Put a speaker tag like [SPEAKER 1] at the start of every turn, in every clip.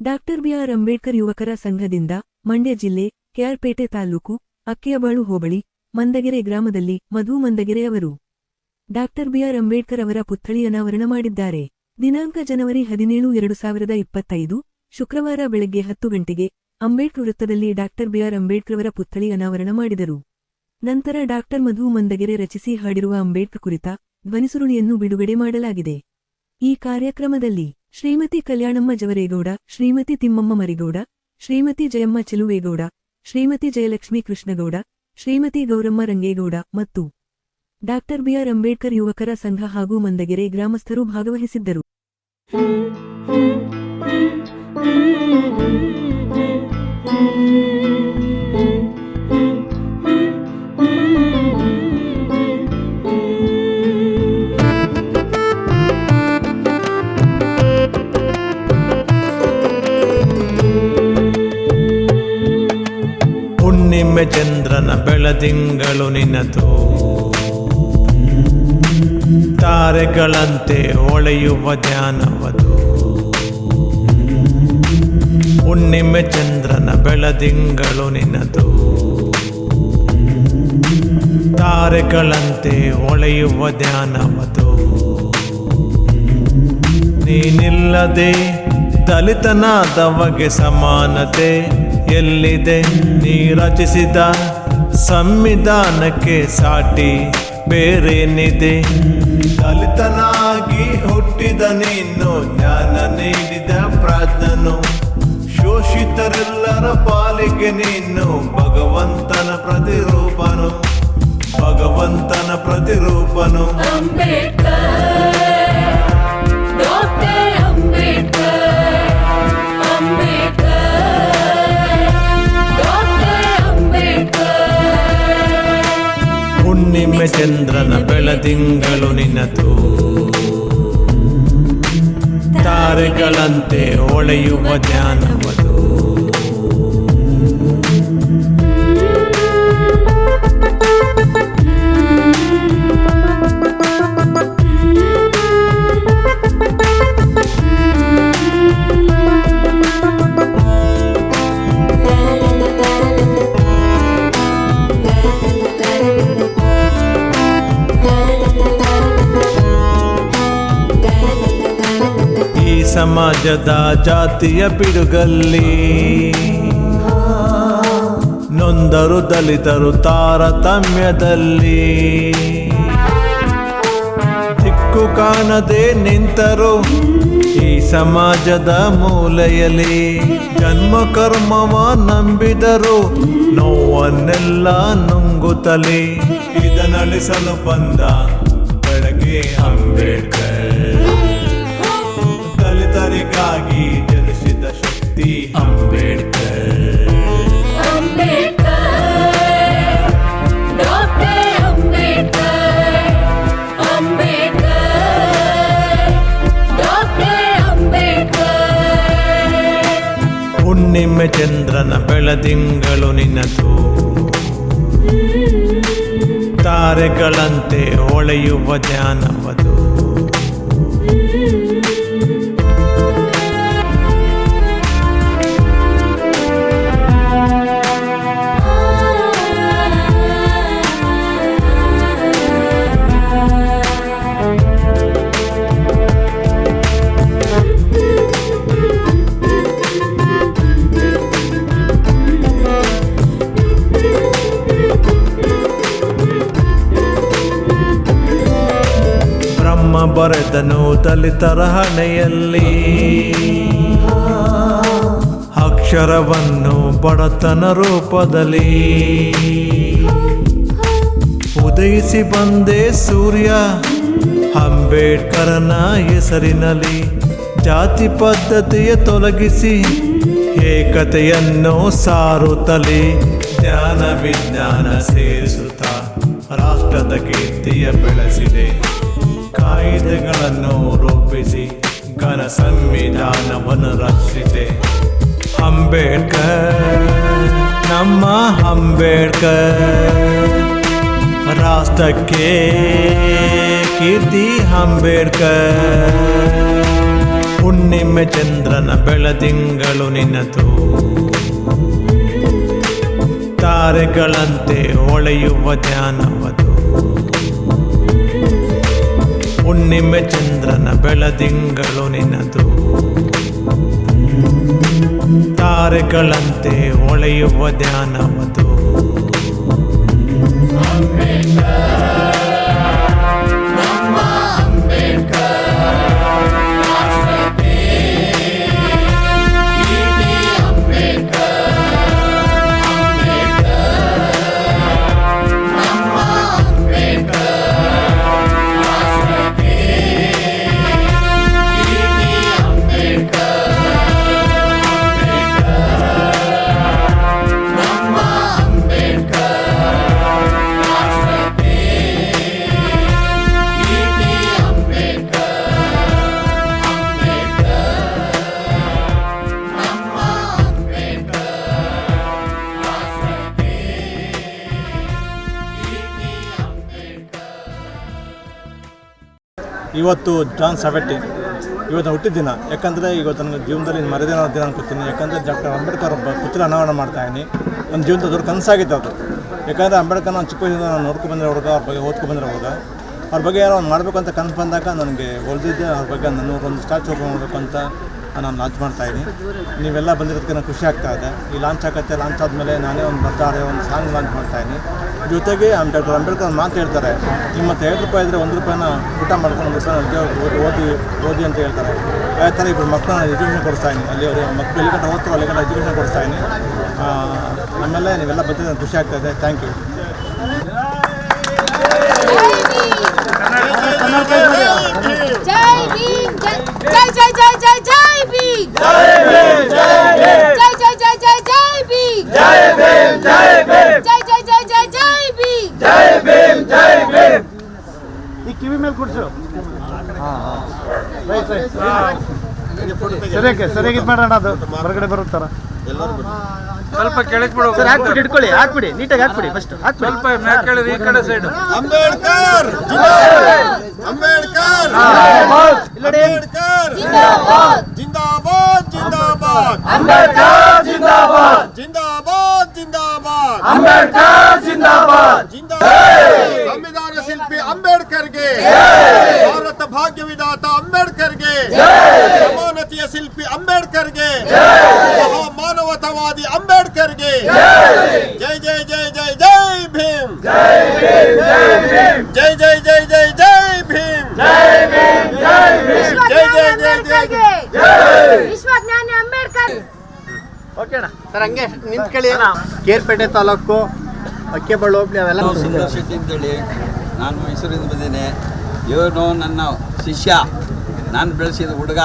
[SPEAKER 1] Doctor B R Ambedkar ಯುವಕರ ಸಂಘದಿಂದ ಮಂಡ್ಯ ಜಿಲ್ಲೆ ಕೆಆರ್ಪೇಟೆ ತಾಲೂಕು ಅಕ್ಕಿಯಬಾಳು ಹೋಬಳಿ, ಮಂದಗೆರೆ ಗ್ರಾಮದಲ್ಲಿ ಮಧು ಮಂದಗೆರೆ ಅವರು. ಡಾಕ್ಟರ್ ಬಿಆರ್ ಅಂಬೇಡ್ಕರ್ ಅವರ ಪುತ್ಥಳಿ ಅನಾವರಣ ಮಾಡಿದ್ದಾರೆ. ದಿನಾಂಕ ಜನವರಿ ಹದಿನೇಳು, ಎರಡು ಸಾವಿರದ ಇಪ್ಪತ್ತೈದು, ಶುಕ್ರವಾರ ಬೆಳಗ್ಗೆ ಹತ್ತು ಗಂಟೆಗೆ ಅಂಬೇಡ್ಕರ್ ವೃತ್ತದಲ್ಲಿ ಡಾಕ್ಟರ್ ಬಿಆರ್ ಅಂಬೇಡ್ಕರ್ ಅವರ ಪುತ್ಥಳಿ ಅನಾವರಣ ಮಾಡಿದರು. ನಂತರ ಡಾಕ್ಟರ್ ಮಧು ಮಂದಗೆರೆ ರಚಿಸಿ ಹಾಡಿರುವ ಅಂಬೇಡ್ಕರ್ ಕುರಿತ ಧ್ವನಿಸುರುಳಿಯನ್ನು ಬಿಡುಗಡೆ ಮಾಡಲಾಗಿದೆ. ಈ ಕಾರ್ಯಕ್ರಮದಲ್ಲಿ ಶ್ರೀಮತಿ ಕಲ್ಯಾಣಮ್ಮ ಜವರೇಗೌಡ ಶ್ರೀಮತಿ ತಿಮ್ಮಮ್ಮ ಮರಿಗೌಡ ಶ್ರೀಮತಿ ಜಯಮ್ಮ ಚಿಲುವೇಗೌಡ ಶ್ರೀಮತಿ ಜಯಲಕ್ಷ್ಮಿ ಕೃಷ್ಣಗೌಡ ಶ್ರೀಮತಿ ಗೌರಮ್ಮ ರಂಗೇಗೌಡ ಮತ್ತು ಡಾಕ್ಟರ್ ಬಿಆರ್ ಅಂಬೇಡ್ಕರ್ ಯುವಕರ ಸಂಘ ಹಾಗೂ ಮಂದಗೆರೆ ಗ್ರಾಮಸ್ಥರು ಭಾಗವಹಿಸಿದ್ದರು
[SPEAKER 2] ಹುಣ್ಣಿಮೆ ಬೆಳದಿಂಗಳು ನಿನ್ನದು ತಾರೆಗಳಂತೆ ಹೊಳೆಯುವ ಧ್ಯಾನವದು. ಹುಣ್ಣಿಮೆ ಚಂದ್ರನ ಬೆಳದಿಂಗಳು ನಿನ್ನದು ತಾರೆಗಳಂತೆ ಹೊಳೆಯುವ ಧ್ಯಾನವದು. ನೀನಿಲ್ಲದೆ ದಲಿತನಾದವಗೆ ಸಮಾನತೆ ಎಲ್ಲಿದೆ? ನೀ ರಚಿಸಿದ ಸಂವಿಧಾನಕ್ಕೆ ಸಾಟಿ ಬೇರೇನಿದೆ? ದಲಿತನಾಗಿ ಹುಟ್ಟಿದ ನೀನು ಜ್ಞಾನ ನೀಡಿದ ಪ್ರಾಜ್ಞನು. ಶೋಷಿತರೆಲ್ಲರ ಪಾಲಿಗೆ ನೀನು ಭಗವಂತನ ಪ್ರತಿರೂಪನು. ಭಗವಂತನ ಪ್ರತಿರೂಪನು.
[SPEAKER 3] ಅಂಬೇಡ್ಕರ್.
[SPEAKER 2] ಬೆಳದಿಂಗಳು ನಿನ್ನದು ತಾರೆಗಳಂತೆ ಹೊಳೆಯುವ ಧ್ಯಾನವದು ಸಮಾಜದ ಜಾತಿಯ ಪಿಡುಗಲ್ಲಿ. ನೊಂದರು ದಲಿತರು ತಾರತಮ್ಯದಲ್ಲಿ. ದಿಕ್ಕು ಕಾಣದೆ ನಿಂತರು ಈ ಸಮಾಜದ ಮೂಲೆಯಲ್ಲಿ. ಜನ್ಮ ಕರ್ಮವ ನಂಬಿದರು ನೋವನ್ನೆಲ್ಲ ನುಂಗುತ್ತಲೇ. ಇದನ್ನಳಿಸಲು ಬಂದ ಬೆಳಗ್ಗೆ ಅಂಬೇಡ್ಕರ್. ಚಂದ್ರನ ಬೆಳದಿಂಗಳು ನಿನ್ನದು ತಾರೆಗಳಂತೆ ಹೊಳೆಯುವ ಧ್ಯಾನವದು. ಬರೆದನು ದಲಿತರ ಹಣೆಯಲ್ಲಿ ಅಕ್ಷರವನ್ನು ಬಡತನ ರೂಪದಲ್ಲಿ. ಉದಯಿಸಿ ಬಂದೆ ಸೂರ್ಯ, ಅಂಬೇಡ್ಕರನ ಹೆಸರಿನಲ್ಲಿ. ಜಾತಿ ಪದ್ಧತಿಯ ತೊಲಗಿಸಿ, ಏಕತೆಯನ್ನು ಸಾರುತ್ತಲಿ. ಜ್ಞಾನ ವಿಜ್ಞಾನ ಸೇರಿಸುತ್ತ, ರಾಷ್ಟ್ರದ ಕೀರ್ತಿಯ ಬೆಳೆಸಿದೆ. ಕಾಯ್ದೆಗಳನ್ನು ರೂಪಿಸಿ ಘನ ಸಂವಿಧಾನವನ್ನು ರಕ್ಷಿಸಿದೆ ಅಂಬೇಡ್ಕರ್, ನಮ್ಮ ಅಂಬೇಡ್ಕರ್, ರಾಷ್ಟ್ರಕ್ಕೆ ಕೀರ್ತಿ ಅಂಬೇಡ್ಕರ್. ಹುಣ್ಣಿಮೆ ಚಂದ್ರನ ಬೆಳದಿಂಗಳು ನಿನ್ನದು. ತಾರೆಗಳಂತೆ ಹೊಳೆಯುವ ಧ್ಯಾನವದು ಹುಣ್ಣಿಮೆ ಚಂದ್ರನ ಬೆಳದಿಂಗಳು ನಿನ್ನದು ತಾರೆಗಳಂತೆ ಹೊಳೆಯುವ ಧ್ಯಾನವದು.
[SPEAKER 4] ಇವತ್ತು ಜಾನ್ ಸವೆಟ್ಟಿ ಇವತ್ತು ಹುಟ್ಟಿದ ದಿನ. ಯಾಕಂದರೆ ಇವತ್ತು ನನ್ನ ಜೀವನದಲ್ಲಿ ಮರದಿನ ದಿನ ಅನ್ಕೋತೀನಿ. ಯಾಕಂದರೆ ಡಾಕ್ಟರ್ ಅಂಬೇಡ್ಕರ್ ಒಬ್ಬ ಪುತ್ರ ಅನಾವರಣ ಮಾಡ್ತಾ ಇದ್ದೀನಿ. ನನ್ನ ಜೀವನದ ದೊಡ್ಡ ಕನಸಾಗಿತ್ತು ಅದು. ಯಾಕಂದರೆ ಅಂಬೇಡ್ಕರ್ ನಾನು ಚಿಕ್ಕ ವಯಸ್ಸಿಂದ ನಾನು ನೋಡ್ಕೊಂಡು ಬಂದಿರೋ ಹುಡುಗ, ಅವ್ರ ಬಗ್ಗೆ ಓದ್ಕೊಂಡು ಬಂದಿರೋ ಹುಡುಗ. ಅವ್ರ ಬಗ್ಗೆ ಒಂದು ಮಾಡಬೇಕು ಅಂತ ಕನಸು ಬಂದಾಗ ನನಗೆ ಒಳ್ದಿದ್ದೆ. ಅವ್ರ ಬಗ್ಗೆ ನನ್ನ ಒಂದು ಸ್ಟ್ಯಾಚು ಮಾಡಬೇಕು ಅಂತ ನಾನು ಲಾಂಚ್ ಮಾಡ್ತಾ ಇದ್ದೀನಿ ನೀವೆಲ್ಲ ಬಂದಿರೋದಕ್ಕೆ ನಾನು ಖುಷಿ ಆಗ್ತಾ ಇದೆ. ಈ ಲಾಂಚ್ ಆಗತ್ತೆ ಲಾಂಚ್ ಆದಮೇಲೆ ನಾನೇ ಒಂದು ಬರ್ತಾರೆ ಒಂದು ಸಾಂಗ್ ಲಾಂಚ್ ಮಾಡ್ತಾ ಇದ್ದೀನಿ ಜೊತೆಗೆ ಡಾಕ್ಟರ್ ಅಂಬೇಡ್ಕರ್ ಮಾತು ಹೇಳ್ತಾರೆ. ನಿಮ್ಮ ಹತ್ರ ಎರಡು ರೂಪಾಯಿ ಇದ್ದರೆ ಒಂದು ರೂಪಾಯಿನ ಊಟ ಮಾಡ್ಕೊಂಡು ಒಂದು ಓದಿ ಓದಿ ಅಂತ ಹೇಳ್ತಾರೆ. ಯಾವ ಥರ ಇಬ್ಬರು ಮಕ್ಕಳನ್ನ ಎಜುಕೇಷನ್ ಕೊಡಿಸ್ತಾ ಇದ್ದೀನಿ ಅಲ್ಲಿ ಅವರು ಮಕ್ಕಳು ಎಲ್ಲಿ ಕಡೆ ಓದ್ತಾರೆ ಅಲ್ಲಿ ಗಂಟೆ ಎಜುಕೇಷನ್ ಕೊಡಿಸ್ತಾ ಇದ್ದೀನಿ ಆಮೇಲೆ ನೀವೆಲ್ಲ ಬಂದಿದ್ದು ಖುಷಿ ಆಗ್ತಾ ಇದೆ. ಥ್ಯಾಂಕ್ ಯು
[SPEAKER 5] ಜೈ ಭೀಮ್ ಜೈ ಜೈ ಜೈ ಜೈ ಜೈ ಭೀಮ್ ಜೈ ಜೈ ಜೈ ಜೈ ಜೈ ಭೀಮ್ ಜೈ ಜೈ ಜೈ ಜೈ ಜೈ ಭೀಮ್
[SPEAKER 6] ಈ ಕಿವಿ ಮೇಲೆ ಕುಡಿಸು ಸರಿಯಾಗಿ ಸರಿಯಾಗಿ ಇದು ಮಾಡೋಣ ಅದು ಹೊರಗಡೆ ಬರುತ್ತಾರ
[SPEAKER 7] ಸ್ವಲ್ಪ ಕೆಳಗೆ ಬಿಡು.
[SPEAKER 6] ಸರ್ ಹಾಕ್ಬಿಡಿ ಇಟ್ಕೊಳ್ಳಿ ಹಾಕ್ಬಿಡಿ ನೀಟಾಗಿ ಹಾಕ್ಬಿಡಿ ಫಸ್ಟ್ ಹಾಕ್ಬಿಡಿ.
[SPEAKER 7] ಸ್ವಲ್ಪ ಮ್ಯಾಕ್ ಕೆಳಗೆ ಈ ಕಡೆ ಸೈಡ್
[SPEAKER 2] ಅಂಬೇಡ್ಕರ್ ಅಂಬೇಡ್ಕರ್.
[SPEAKER 6] ಅಂಬೇಡ್ಕರ್.
[SPEAKER 5] ಜಿಂದಾಬಾದ್.
[SPEAKER 2] ಜಿಂದಾಬಾದ್ ಜಿಂದಾಬಾದ್.
[SPEAKER 5] ಅಂಬೇಡ್ಕರ್
[SPEAKER 2] ಜಿಂದಾಬಾದ್. ಜಿಂದಾಬಾದ್
[SPEAKER 6] ಅಂಬೇಡ್ಕರ್ ಜಿಂದಾಬಾದ್.
[SPEAKER 2] ಜಿಂದಾಬಾದ್. ಸಂವಿಧಾನ ಶಿಲ್ಪಿ ಅಂಬೇಡ್ಕರ್ಗೆ. ಭಾರತ ಭಾಗ್ಯ ವಿಧಾತ ಅಂಬೇಡ್ಕರ್ಗೆ ಸಮಾನತೆಯ ಶಿಲ್ಪಿ ಅಂಬೇಡ್ಕರ್ಗೆ ಅಂಬೇಡ್ಕರ್ಗೆ ಜೈ ಜೈ ಜೈ ಜೈ ಜೈ ಭೀಮ್. ಜೈ ಜೈ ಜೈ ಜೈ ಜೈ ಭೀಮ್.
[SPEAKER 5] ಜೈ ಜೈ ವಿಶ್ವಜ್ಞಾನಿ ಅಂಬೇಡ್ಕರ್.
[SPEAKER 6] ಓಕೆ ಅಣ್ಣ ಸರ್ ಹಂಗೆ ನಿಂತ್ಕೊಳ್ಳಿ. ಕೇರ್ಪೇಟೆ ತಾಲೂಕು ಅಕ್ಕೆಬಳ್ಳು ಹೋಗ್ಲಿ ಅವೆಲ್ಲ
[SPEAKER 8] ಸುಂದರ್ ಶೆಟ್ಟಿ ಅಂತೇಳಿ ನಾನು ಮೈಸೂರಿಂದ ಬಂದೇನೆ ಇವನು ನನ್ನ ಶಿಷ್ಯ ನಾನು ಬೆಳೆಸಿದ ಹುಡುಗ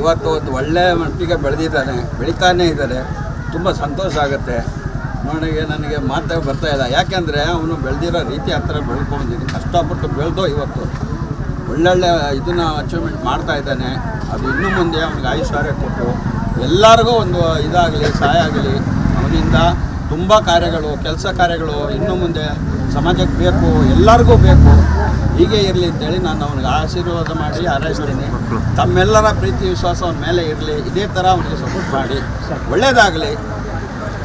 [SPEAKER 8] ಇವತ್ತು ಒಂದು ಒಳ್ಳೆಯ ಮಟ್ಟಿಗೆ ಬೆಳೆದಿದ್ದಾನೆ ಬೆಳಿತಾನೇ ಇದ್ದಾರೆ ತುಂಬ ಸಂತೋಷ ಆಗುತ್ತೆ. ನನಗೆ ಮಾತೇ ಬರ್ತಾ ಇಲ್ಲ. ಯಾಕೆಂದರೆ ಅವನು ಬೆಳೆದಿರೋ ರೀತಿ ಆ ಥರ ಬೆಳ್ಕೊಂಡಿದ್ದೀನಿ ಕಷ್ಟಪಟ್ಟು ಬೆಳೆದೋ ಇವತ್ತು. ಒಳ್ಳೊಳ್ಳೆ ಇದನ್ನು ಅಚೀವ್ಮೆಂಟ್ ಮಾಡ್ತಾ ಇದ್ದಾನೆ. ಅದು ಇನ್ನೂ ಮುಂದೆ ಅವನಿಗೆ ಆಯುಷ್ಯ ಕೊಟ್ಟು ಎಲ್ಲರಿಗೂ ಒಂದು ಇದಾಗಲಿ, ಸಹಾಯ ಆಗಲಿ. ಅವನಿಂದ ತುಂಬ ಕಾರ್ಯಗಳು, ಕೆಲಸ ಕಾರ್ಯಗಳು ಇನ್ನು ಮುಂದೆ ಸಮಾಜಕ್ಕೆ ಬೇಕು ಎಲ್ಲರಿಗೂ ಬೇಕು ಹೀಗೆ ಇರಲಿ ಅಂತೇಳಿ ನಾನು ಅವನಿಗೆ ಆಶೀರ್ವಾದ ಮಾಡಿ ಹಾರೈಸ್ತೀನಿ. ತಮ್ಮೆಲ್ಲರ ಪ್ರೀತಿ ವಿಶ್ವಾಸ ಅವನ ಮೇಲೆ ಇರಲಿ ಇದೇ ಥರ ಅವನಿಗೆ ಸಪೋರ್ಟ್ ಮಾಡಿ. ಒಳ್ಳೆಯದಾಗಲಿ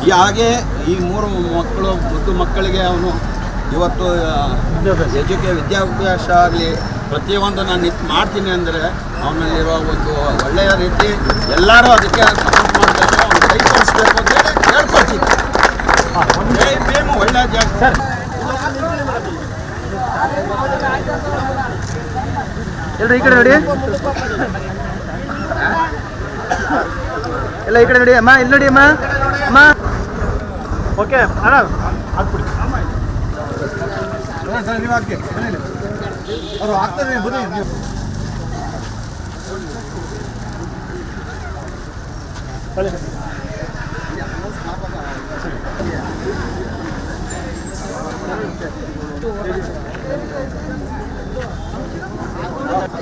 [SPEAKER 8] ಈ ಹಾಗೆ ಈ ಮೂರು ಮಕ್ಕಳು ಮುದ್ದು ಮಕ್ಕಳಿಗೆ ಅವನು ಇವತ್ತು ಎಜುಕೇ ವಿದ್ಯಾಭ್ಯಾಸ ಆಗಲಿ ಪ್ರತಿಯೊಂದು ನಾನು ಇದು ಮಾಡ್ತೀನಿ ಅಂದರೆ ಅವನಲ್ಲಿರುವ ಒಂದು ಒಳ್ಳೆಯ ರೀತಿ ಎಲ್ಲರೂ ಅದಕ್ಕೆ ಸಪೋರ್ಟ್ ಮಾಡಬೇಕು ಅವ್ನು ಕೈ ತೋರಿಸ್ಬೇಕು ಅಂತೇಳಿ ಕೇಳ್ಕೊಳ್ತೀನಿ. ಒಳ್ಳೆಯ ಜಾಗ
[SPEAKER 6] ಎಲ್ಲರೂ ಈ ಕಡೆ ನೋಡಿ? ಎಲ್ಲ ಈ ಕಡೆ ನೋಡಿ ಅಮ್ಮ ಇಲ್ಲಿ ನೋಡಿ ಅಮ್ಮ. ಅಮ್ಮ. ಓಕೆ ಅಣ್ಣ ಹಾಕ್ಬಿಡಿ. ನೀವು ಹಾಕಿ. ಅವರು ಹಾಕ್ತಾರೆ ಬನ್ನಿ ನೀವು.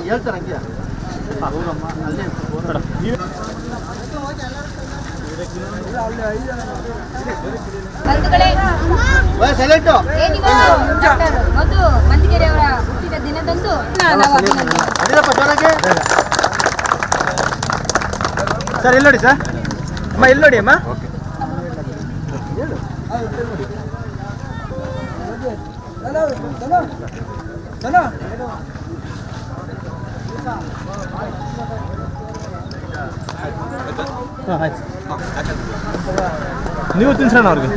[SPEAKER 6] ಹೇಳ್ತಾರೆ ಹಂಗೆ
[SPEAKER 5] ಡಾಕ್ಟರ್ ಮಧು ಮಂದಿಗೆರೆ ಅವರ ಹುಟ್ಟಿದ ದಿನದಂದು ನಾವು
[SPEAKER 6] ಸರ್ ಇಲ್ಲಿ ನೋಡಿ ಸರ್. ಅಮ್ಮ ಇಲ್ಲಿ ನೋಡಿ ಅಮ್ಮ.
[SPEAKER 4] ನೀವು ತಿನ್ಸೋಣ ಅವ್ರಿಗೆ.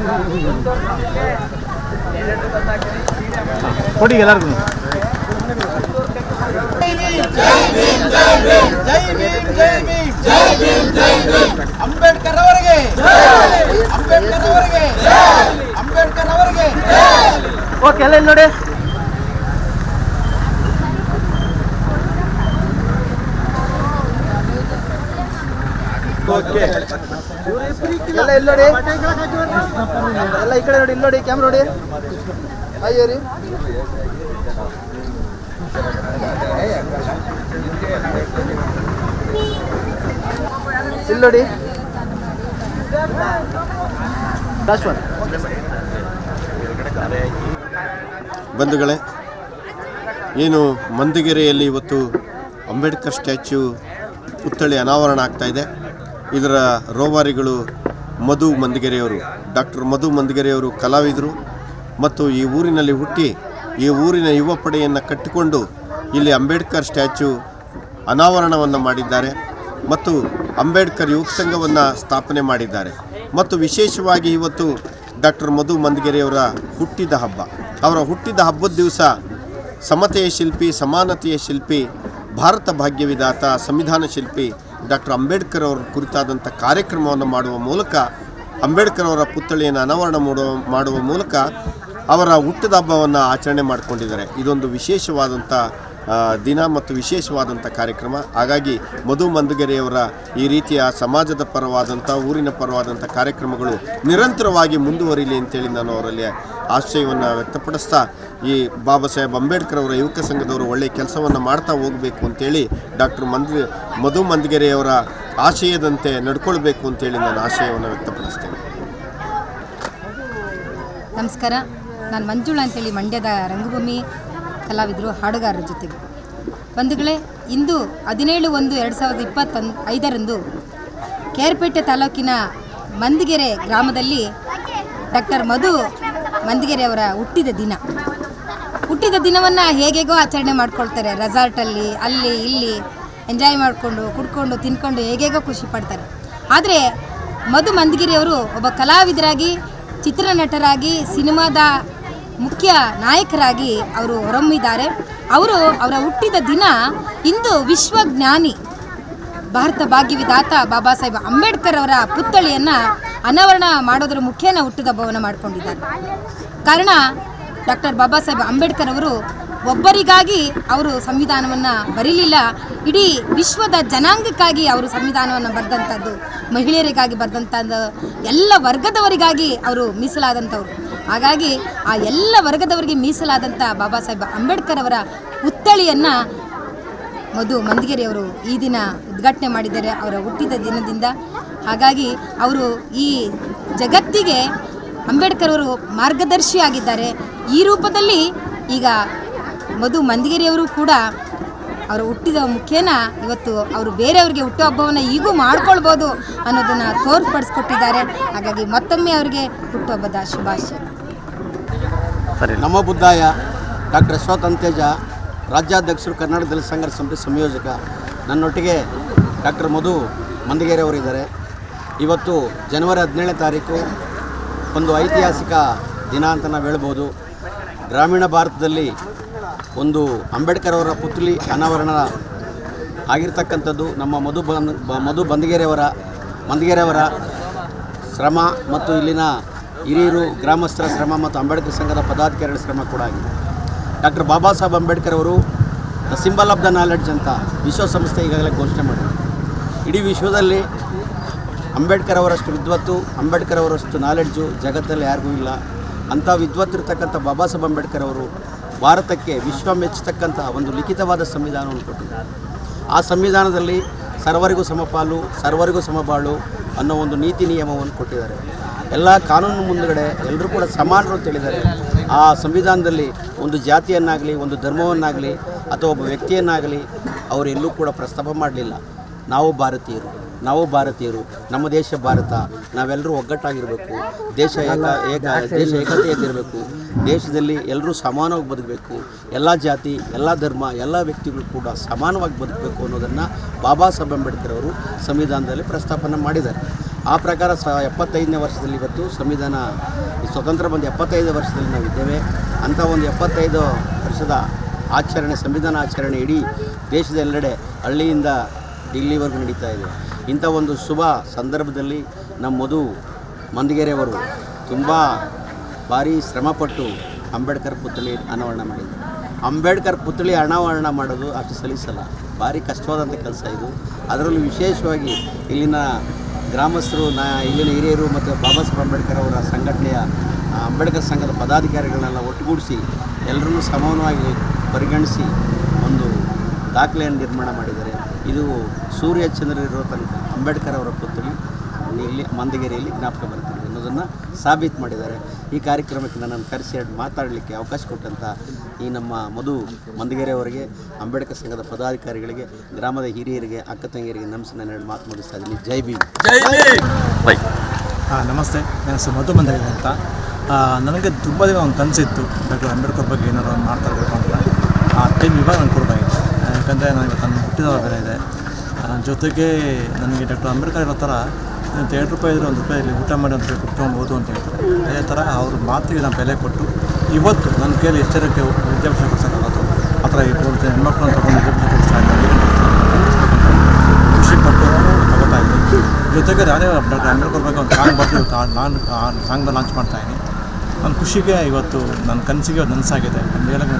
[SPEAKER 4] ಕೊಡಿ ಎಲ್ಲರಿಗೂ.
[SPEAKER 6] ಅಂಬೇಡ್ಕರ್ ಅವರಿಗೆ. ಅಂಬೇಡ್ಕರ್ ಅವರಿಗೆ. ಅಂಬೇಡ್ಕರ್ ಅವರಿಗೆ. ಓಕೆ ಎಲ್ಲ ಇಲ್ಲಿ ನೋಡಿ. ಓಕೆ. ಎಲ್ಲ ಇಲ್ಲಿ ನೋಡಿ. ಎಲ್ಲ ಈ ಕಡೆ ನೋಡಿ, ಇಲ್ಲಿ ನೋಡಿ ಕ್ಯಾಮ್ರಾ ನೋಡಿ. ಅಯ್ಯೋ ರೀ ಇಲ್ಲಿ ನೋಡಿ.
[SPEAKER 9] ಬಂಧುಗಳೇ, ಏನು ಮಂದಿಗೆರೆಯಲ್ಲಿ ಇವತ್ತು ಅಂಬೇಡ್ಕರ್ ಸ್ಟ್ಯಾಚ್ಯೂ ಪುತ್ಥಳಿ ಅನಾವರಣ ಆಗ್ತಾ ಇದೆ. ಇದರ ರೋವಾರಿಗಳು ಮಧು ಮಂದಿಗೆರೆಯವರು, ಡಾಕ್ಟರ್ ಮಧು ಮಂದಿಗೆರೆಯವರು ಕಲಾವಿದರು ಮತ್ತು ಈ ಊರಿನಲ್ಲಿ ಹುಟ್ಟಿ ಈ ಊರಿನ ಯುವ ಪಡೆಯನ್ನು ಕಟ್ಟಿಕೊಂಡು ಇಲ್ಲಿ ಅಂಬೇಡ್ಕರ್ ಸ್ಟ್ಯಾಚ್ಯೂ ಅನಾವರಣವನ್ನು ಮಾಡಿದ್ದಾರೆ ಮತ್ತು ಅಂಬೇಡ್ಕರ್ ಯುವಕ ಸಂಘವನ್ನು ಸ್ಥಾಪನೆ ಮಾಡಿದ್ದಾರೆ. ಮತ್ತು ವಿಶೇಷವಾಗಿ ಇವತ್ತು ಡಾಕ್ಟರ್ ಮಧು ಮಂದಗೆರೆಯವರ ಹುಟ್ಟಿದ ಹಬ್ಬ. ಅವರ ಹುಟ್ಟಿದ ಹಬ್ಬದ ದಿವಸ ಸಮತೆಯ ಶಿಲ್ಪಿ, ಸಮಾನತೆಯ ಶಿಲ್ಪಿ, ಭಾರತ ಭಾಗ್ಯವಿದಾತ ಸಂವಿಧಾನ ಶಿಲ್ಪಿ ಡಾಕ್ಟರ್ ಅಂಬೇಡ್ಕರ್ ಅವರ ಕುರಿತಾದಂಥ ಕಾರ್ಯಕ್ರಮವನ್ನು ಮಾಡುವ ಮೂಲಕ, ಅಂಬೇಡ್ಕರ್ ಅವರ ಪುತ್ಥಳಿಯನ್ನು ಅನಾವರಣ ಮಾಡುವ ಮಾಡುವ ಮೂಲಕ ಅವರ ಹುಟ್ಟಿದ ಹಬ್ಬವನ್ನು ಆಚರಣೆ ಮಾಡಿಕೊಂಡಿದ್ದಾರೆ. ಇದೊಂದು ವಿಶೇಷವಾದಂಥ ದಿನ ಮತ್ತು ವಿಶೇಷವಾದಂಥ ಕಾರ್ಯಕ್ರಮ. ಹಾಗಾಗಿ ಮಧು ಮಂದಗೆರೆಯವರ ಈ ರೀತಿಯ ಸಮಾಜದ ಪರವಾದಂಥ, ಊರಿನ ಪರವಾದಂಥ ಕಾರ್ಯಕ್ರಮಗಳು ನಿರಂತರವಾಗಿ ಮುಂದುವರಿಲಿ ಅಂತೇಳಿ ನಾನು ಅವರಲ್ಲಿ ಆಶಯವನ್ನು ವ್ಯಕ್ತಪಡಿಸ್ತಾ ಈ ಬಾಬಾ ಸಾಹೇಬ್ ಅಂಬೇಡ್ಕರ್ ಅವರ ಯುವಕ ಸಂಘದವರು ಒಳ್ಳೆಯ ಕೆಲಸವನ್ನು ಮಾಡ್ತಾ ಹೋಗಬೇಕು ಅಂತೇಳಿ ಡಾಕ್ಟರ್ ಮಂದ್ ಮಧು ಮಂದಗೆರೆಯವರ ಆಶಯದಂತೆ ನಡ್ಕೊಳ್ಬೇಕು ಅಂತೇಳಿ ನಾನು ಆಶಯವನ್ನು ವ್ಯಕ್ತಪಡಿಸ್ತೇನೆ.
[SPEAKER 5] ನಮಸ್ಕಾರ. ನಾನು ಮಂಜುಳಾ ಅಂತೇಳಿ ಮಂಡ್ಯದ ರಂಗಭೂಮಿ ಕಲಾವಿದರು, ಹಾಡುಗಾರರ ಜೊತೆಗೆ. ಬಂಧುಗಳೇ, ಇಂದು ಹದಿನೇಳು ಒಂದು ಎರಡು ಸಾವಿರದ ಇಪ್ಪತ್ತೊಂದು, ಐದರಂದು ಕೇರ್ಪೇಟೆ ತಾಲೂಕಿನ ಮಂದಿಗೆರೆ ಗ್ರಾಮದಲ್ಲಿ ಡಾಕ್ಟರ್ ಮಧು ಮಂದಿಗೆರೆಯವರ ಹುಟ್ಟಿದ ದಿನ. ಹುಟ್ಟಿದ ದಿನವನ್ನು ಹೇಗೆಗೋ ಆಚರಣೆ ಮಾಡ್ಕೊಳ್ತಾರೆ. ರೆಸಾರ್ಟಲ್ಲಿ ಅಲ್ಲಿ ಇಲ್ಲಿ ಎಂಜಾಯ್ ಮಾಡಿಕೊಂಡು, ಕುಡ್ಕೊಂಡು, ತಿನ್ಕೊಂಡು ಹೇಗೆಗೋ ಖುಷಿ ಪಡ್ತಾರೆ. ಆದರೆ ಮಧು ಮಂದಗಿರಿಯವರು ಒಬ್ಬ ಕಲಾವಿದರಾಗಿ, ಚಿತ್ರನಟರಾಗಿ, ಸಿನಿಮಾದ ಮುಖ್ಯ ನಾಯಕರಾಗಿ ಅವರು ಹೊರಮ್ಮಿದ್ದಾರೆ ಅವರು ಅವರ ಹುಟ್ಟಿದ ದಿನ ಇಂದು ವಿಶ್ವಜ್ಞಾನಿ, ಭಾರತ ಭಾಗ್ಯವಿದಾತ ಬಾಬಾ ಸಾಹೇಬ್ ಅಂಬೇಡ್ಕರ್ ಅವರ ಪುತ್ಥಳಿಯನ್ನು ಅನಾವರಣ ಮಾಡೋದರ ಮುಖೇನ ಹುಟ್ಟಿದ ಭವನ ಮಾಡಿಕೊಂಡಿದ್ದಾರೆ. ಕಾರಣ ಡಾಕ್ಟರ್ ಬಾಬಾ ಸಾಹೇಬ್ ಅಂಬೇಡ್ಕರ್ ಅವರು ಒಬ್ಬರಿಗಾಗಿ ಅವರು ಸಂವಿಧಾನವನ್ನು ಬರೀಲಿಲ್ಲ. ಇಡೀ ವಿಶ್ವದ ಜನಾಂಗಕ್ಕಾಗಿ ಅವರು ಸಂವಿಧಾನವನ್ನು ಬರೆದಂಥದ್ದು, ಮಹಿಳೆಯರಿಗಾಗಿ ಬರೆದಂಥದ್ದು, ಎಲ್ಲ ವರ್ಗದವರಿಗಾಗಿ ಅವರು ಮೀಸಲಾದಂಥವ್ರು. ಹಾಗಾಗಿ ಆ ಎಲ್ಲ ವರ್ಗದವರಿಗೆ ಮೀಸಲಾದಂಥ ಬಾಬಾ ಸಾಹೇಬ್ ಅಂಬೇಡ್ಕರ್ ಅವರ ಪುತ್ಥಳಿಯನ್ನು ಮಧು ಮಂದಗಿರಿ ಅವರು ಈ ದಿನ ಉದ್ಘಾಟನೆ ಮಾಡಿದ್ದಾರೆ ಅವರ ಹುಟ್ಟಿದ ದಿನದಿಂದ. ಹಾಗಾಗಿ ಅವರು ಈ ಜಗತ್ತಿಗೆ ಅಂಬೇಡ್ಕರ್ ಅವರು ಮಾರ್ಗದರ್ಶಿಯಾಗಿದ್ದಾರೆ. ಈ ರೂಪದಲ್ಲಿ ಈಗ ಮಧು ಮಂದಗಿರಿಯವರು ಕೂಡ ಅವರು ಹುಟ್ಟಿದ ಮುಖೇನ ಇವತ್ತು ಅವರು ಬೇರೆಯವರಿಗೆ ಹುಟ್ಟುಹಬ್ಬವನ್ನು ಈಗೂ ಮಾಡ್ಕೊಳ್ಬೋದು ಅನ್ನೋದನ್ನು ತೋರ್ಪಡಿಸ್ಕೊಟ್ಟಿದ್ದಾರೆ. ಹಾಗಾಗಿ ಮತ್ತೊಮ್ಮೆ ಅವರಿಗೆ ಹುಟ್ಟುಹಬ್ಬದ ಶುಭಾಶಯ.
[SPEAKER 6] ನಮ್ಮ ಬುದ್ಧಾಯ ಡಾಕ್ಟರ್ ಅಂತೇಜ ರಾಜ್ಯಾಧ್ಯಕ್ಷರು ಕರ್ನಾಟಕ ದಲಿತ ಸಂಘದ ಸಮಿತಿ ಸಂಯೋಜಕ, ನನ್ನೊಟ್ಟಿಗೆ ಡಾಕ್ಟರ್ ಮಧು ಮಂದಗೇರಿ ಅವರಿದ್ದಾರೆ ಇವತ್ತು ಜನವರಿ ಹದಿನೇಳನೇ ತಾರೀಕು ಒಂದು ಐತಿಹಾಸಿಕ ದಿನ ಅಂತ ನಾವು ಹೇಳ್ಬೋದು. ಗ್ರಾಮೀಣ ಭಾರತದಲ್ಲಿ ಒಂದು ಅಂಬೇಡ್ಕರ್ ಅವರ ಪುತ್ಲಿ ಅನಾವರಣ ಆಗಿರ್ತಕ್ಕಂಥದ್ದು, ನಮ್ಮ ಮಧು ಬ- ಮಧು ಬಂದಗೆರೆಯವರ, ಮಂದಗೆರೆಯವರ ಶ್ರಮ ಮತ್ತು ಇಲ್ಲಿನ ಹಿರಿಯರು ಗ್ರಾಮಸ್ಥರ ಶ್ರಮ ಮತ್ತು ಅಂಬೇಡ್ಕರ್ ಸಂಘದ ಪದಾಧಿಕಾರಿಗಳ ಶ್ರಮ ಕೂಡ ಆಗಿದೆ. ಡಾಕ್ಟರ್ ಬಾಬಾ ಸಾಹೇಬ್ ಅಂಬೇಡ್ಕರ್ ಅವರು the symbol of the knowledge ಅಂತ ವಿಶ್ವಸಂಸ್ಥೆ ಈಗಾಗಲೇ ಘೋಷಣೆ ಮಾಡಿದೆ ಇಡೀ ವಿಶ್ವದಲ್ಲಿ ಅಂಬೇಡ್ಕರ್ ಅವರಷ್ಟು ವಿದ್ವತ್ತು, ಅಂಬೇಡ್ಕರ್ ಅವರಷ್ಟು ನಾಲೆಡ್ಜು ಜಗತ್ತಲ್ಲಿ ಯಾರಿಗೂ ಇಲ್ಲ. ಅಂಥ ವಿದ್ವತ್ತಿರ್ತಕ್ಕಂಥ ಬಾಬಾ ಸಾಹೇಬ್ ಅಂಬೇಡ್ಕರ್ ಅವರು ಭಾರತಕ್ಕೆ ವಿಶ್ವ ಮೆಚ್ಚತಕ್ಕಂಥ ಒಂದು ಲಿಖಿತವಾದ ಸಂವಿಧಾನವನ್ನು ಕೊಟ್ಟಿದ್ದಾರೆ. ಆ ಸಂವಿಧಾನದಲ್ಲಿ ಸರ್ವರಿಗೂ ಸಮಪಾಲು, ಸರ್ವರಿಗೂ ಸಮಬಾಳು ಅನ್ನೋ ಒಂದು ನೀತಿ ನಿಯಮವನ್ನು ಕೊಟ್ಟಿದ್ದಾರೆ. ಎಲ್ಲ ಕಾನೂನು ಮುಂದುಗಡೆ ಎಲ್ಲರೂ ಕೂಡ ಸಮಾನರು ಅಂತ ಹೇಳಿದ್ದಾರೆ. ಆ ಸಂವಿಧಾನದಲ್ಲಿ ಒಂದು ಜಾತಿಯನ್ನಾಗಲಿ, ಒಂದು ಧರ್ಮವನ್ನಾಗಲಿ ಅಥವಾ ಒಬ್ಬ ವ್ಯಕ್ತಿಯನ್ನಾಗಲಿ ಅವರೆಲ್ಲೂ ಕೂಡ ಪ್ರಸ್ತಾಪ ಮಾಡಲಿಲ್ಲ. ನಾವು ಭಾರತೀಯರು. ನಾವು ಭಾರತೀಯರು, ನಮ್ಮ ದೇಶ ಭಾರತ, ನಾವೆಲ್ಲರೂ ಒಗ್ಗಟ್ಟಾಗಿರಬೇಕು. ದೇಶ ಏಕ ಏಕ, ದೇಶ ಏಕತೆಯಲ್ಲಿರಬೇಕು. ದೇಶದಲ್ಲಿ ಎಲ್ಲರೂ ಸಮಾನವಾಗಿ ಬದುಕಬೇಕು. ಎಲ್ಲ ಜಾತಿ, ಎಲ್ಲ ಧರ್ಮ, ಎಲ್ಲ ವ್ಯಕ್ತಿಗಳು ಕೂಡ ಸಮಾನವಾಗಿ ಬದುಕಬೇಕು ಅನ್ನೋದನ್ನು ಬಾಬಾ ಸಾಹೇಬ್ ಅಂಬೇಡ್ಕರ್ ಅವರು ಸಂವಿಧಾನದಲ್ಲಿ ಪ್ರಸ್ತಾಪನೆ ಮಾಡಿದ್ದಾರೆ. ಆ ಪ್ರಕಾರ ಸ, ಎಪ್ಪತ್ತೈದನೇ ವರ್ಷದಲ್ಲಿ ಇವತ್ತು ಸಂವಿಧಾನ ಸ್ವತಂತ್ರ ಬಂದ ಎಪ್ಪತ್ತೈದು ವರ್ಷದಲ್ಲಿ ನಾವಿದ್ದೇವೆ ಅಂಥ ಒಂದು ಎಪ್ಪತ್ತೈದು ವರ್ಷದ ಆಚರಣೆ, ಸಂವಿಧಾನ ಆಚರಣೆ ಇಡೀ ದೇಶದ ಎಲ್ಲೆಡೆ ಹಳ್ಳಿಯಿಂದ ಡಿಲ್ಲಿವರೆಗೂ ನಡೀತಾ ಇದೆ. ಇಂಥ ಒಂದು ಶುಭ ಸಂದರ್ಭದಲ್ಲಿ ನಮ್ಮ ಮಧು ಮಂದಿಗೆರೆಯವರು ತುಂಬ ಭಾರಿ ಶ್ರಮಪಟ್ಟು ಅಂಬೇಡ್ಕರ್ ಪುತ್ಥಳಿ ಅನಾವರಣ ಮಾಡಿದರು. ಅಂಬೇಡ್ಕರ್ ಪುತ್ಥಳಿ ಅನಾವರಣ ಮಾಡೋದು ಅಷ್ಟು ಸಲ್ಲಿಸಲ್ಲ ಭಾರಿ ಕಷ್ಟವಾದಂಥ ಕೆಲಸ ಇದು. ಅದರಲ್ಲೂ ವಿಶೇಷವಾಗಿ ಇಲ್ಲಿನ ಗ್ರಾಮಸ್ಥರು, ನಾ ಇಲ್ಲಿನ ಹಿರಿಯರು ಮತ್ತು ಬಾಬಾ ಸಾಹೇಬ್ ಅಂಬೇಡ್ಕರ್ ಅವರ ಸಂಘಟನೆಯ ಅಂಬೇಡ್ಕರ್ ಸಂಘದ ಪದಾಧಿಕಾರಿಗಳನ್ನೆಲ್ಲ ಒಟ್ಟುಗೂಡಿಸಿ ಎಲ್ಲರನ್ನೂ ಸಮಾನವಾಗಿ ಪರಿಗಣಿಸಿ ಒಂದು ದಾಖಲೆಯನ್ನು ನಿರ್ಮಾಣ ಮಾಡಿದ್ದಾರೆ. ಇದು ಸೂರ್ಯ ಚಂದ್ರ ಇರೋ ತನಕ ಅಂಬೇಡ್ಕರ್ ಅವರ ಪುತ್ಥಳಿ ಇಲ್ಲಿ ಮಂದಗಿರಿಯಲ್ಲಿ ಜ್ಞಾಪಕ ಬರ್ತೀವಿ ಅನ್ನೋದನ್ನು ಸಾಬೀತು ಮಾಡಿದ್ದಾರೆ. ಈ ಕಾರ್ಯಕ್ರಮಕ್ಕೆ ನನ್ನನ್ನು ಕರೆಸಿ ಎರಡು ಮಾತಾಡಲಿಕ್ಕೆ ಅವಕಾಶ ಕೊಟ್ಟಂಥ ಈ ನಮ್ಮ ಮಧು ಮಂದಗಿರಿ ಅವರಿಗೆ ಅಂಬೇಡ್ಕರ್ ಸಂಘದ ಪದಾಧಿಕಾರಿಗಳಿಗೆ ಗ್ರಾಮದ ಹಿರಿಯರಿಗೆ ಅಕ್ಕ ತಂಗಿಯರಿಗೆ ನಮಸ್ತೆ ನಾನು ಎರಡು ಮಾತು ಮುಗಿಸ್ತಾ ಇದ್ದೀನಿ. ಜೈ ಭೀಮ್.
[SPEAKER 4] ಹಾಂ ನಮಸ್ತೆ. ನನ್ನ ಹೆಸರು ಮಧು ಮಂದಗಿರಿ ಅಂತ. ಆ, ನನಗೆ ತುಂಬ ದಿನ ಒಂದು ಕನಸಿತ್ತು. ಡಾಕ್ಟರ್ ಅಂಬೇಡ್ಕರ್ ಬಗ್ಗೆ ಏನಾದ್ರು ಮಾಡ್ತಾ ಇರಬೇಕು ಅಂತ. ಆ ಟೈಮ್ ಇವಾಗ ನಾನು ಯಾಕಂದರೆ ನನಗೆ ತನ್ನ ಹುಟ್ಟಿದ ಬೆಲೆ ಇದೆ. ಆ, ಜೊತೆಗೆ ನನಗೆ ಡಾಕ್ಟರ್ ಅಂಬೇಡ್ಕರ್ ಇರೋ ಥರ ಎರಡು ರೂಪಾಯಿ ಇದ್ರೆ ಒಂದು ರೂಪಾಯಲ್ಲಿ ಊಟ ಮಾಡಿ ಅಂತ ಕುತ್ಕೊಬೋದು ಅಂತ ಹೇಳ್ತಾರೆ. ಅದೇ ಥರ ಅವ್ರ ಮಾತಿಗೆ ನಾನು ಬೆಲೆ ಕೊಟ್ಟು ಇವತ್ತು ನನ್ನ ಕೈಯಲ್ಲಿ ಎಚ್ಚರಿಕೆ ವಿದ್ಯಾಭ್ಯಾಸ ಕೊಡ್ಸೋಕ್ಕಾಗತ್ತೋ ಆ ಥರ ಇಬ್ಬರು ಹೆಣ್ಮಕ್ಳನ್ನ ತೊಗೊಂಡು ವಿದ್ಯಾಭ್ಯಾಸ ಕೊಡಿಸ್ತಾ ಇದ್ದೀನಿ ಖುಷಿ ಪಟ್ಟು ತಗೋತಾ ಇದ್ದೀನಿ. ಜೊತೆಗೆ ನಾನೇ ಡಾಕ್ಟರ್ ಅಂಬೇಡ್ಕರ್ ಬಗ್ಗೆ ಒಂದು ಸಾಂಗ್ ಬರ್ತೀವಿ ನಾನು ಸಾಂಗ್ನ ಲಾಂಚ್ ಮಾಡ್ತಾಯಿದ್ದೀನಿ ನನ್ನ ಖುಷಿಗೆ ಇವತ್ತು ನನ್ನ ಕನಸಿಗೆ ನನಸಾಗಿದೆ ಅಂತ ಹೇಳಕ್ಕೆ